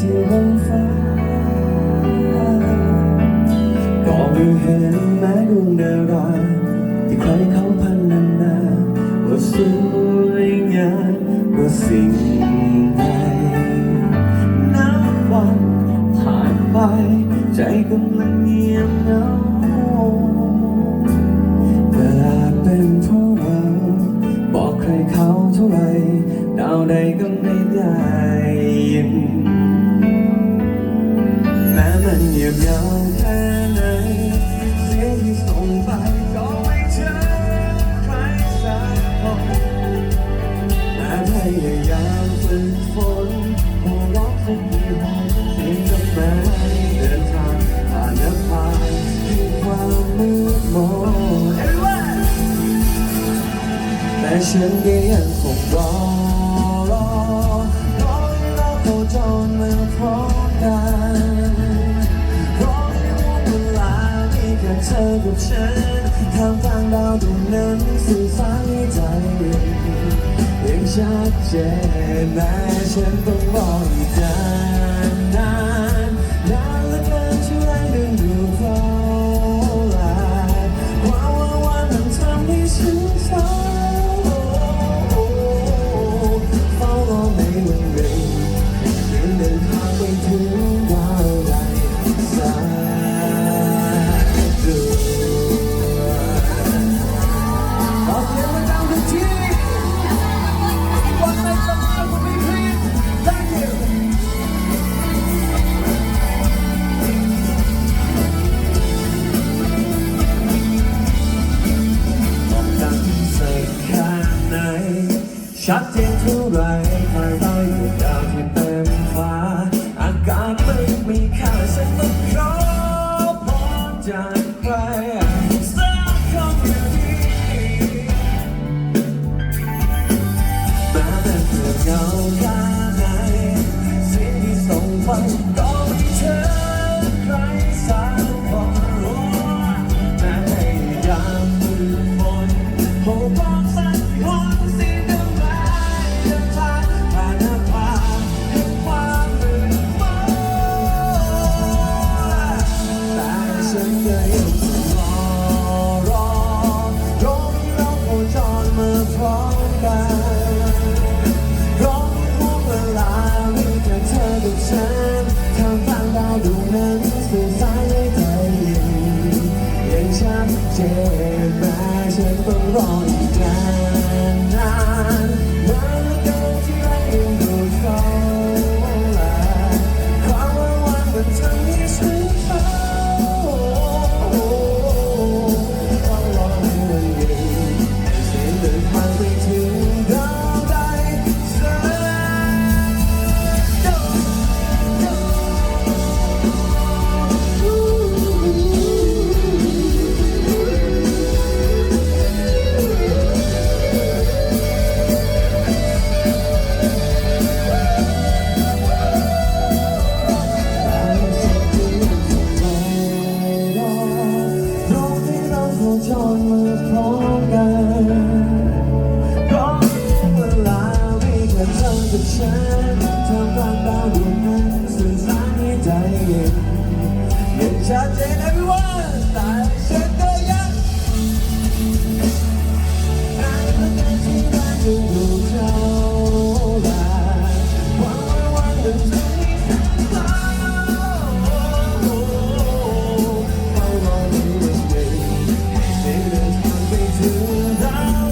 ที่บนฟ้าก็ไม่เห็นแม้ดวงดาราที่ใครเขาพันนานาว่าสวยงามว่าสิ่ง กำลังเงียบเหงาแต่อาจเป็นเพราะเราบอกใครเขาเท่าไรดาวใดก็ไม่ได้ยินแม้มันเงียบเหงา ฉันก็ยังคงรอรอรอให้เราโคจรมาพร้อมกันรอให้วันเวลามีแค่เธอกับฉันทางทางดาวดวงนั้นสื่อสารให้ใจยังชัดเจนแม้ฉันต้องรออีก ชัดเจนเท่าไรภายใต้ดวงดาวที่เต็มฟ้า อากาศไม่มีค่าฉันต้องขอพรจากใครสักคนอย่างนี้แม้แต่เพื่อเงาแค่ไห นั้ เราโคจราพร้อมกันรอเวลาไม่แค่เธอกับฉันทำกลางดาวดวงนั้นสื่อสารให้ใจเย็นยังชัดเจน everyone ตาย down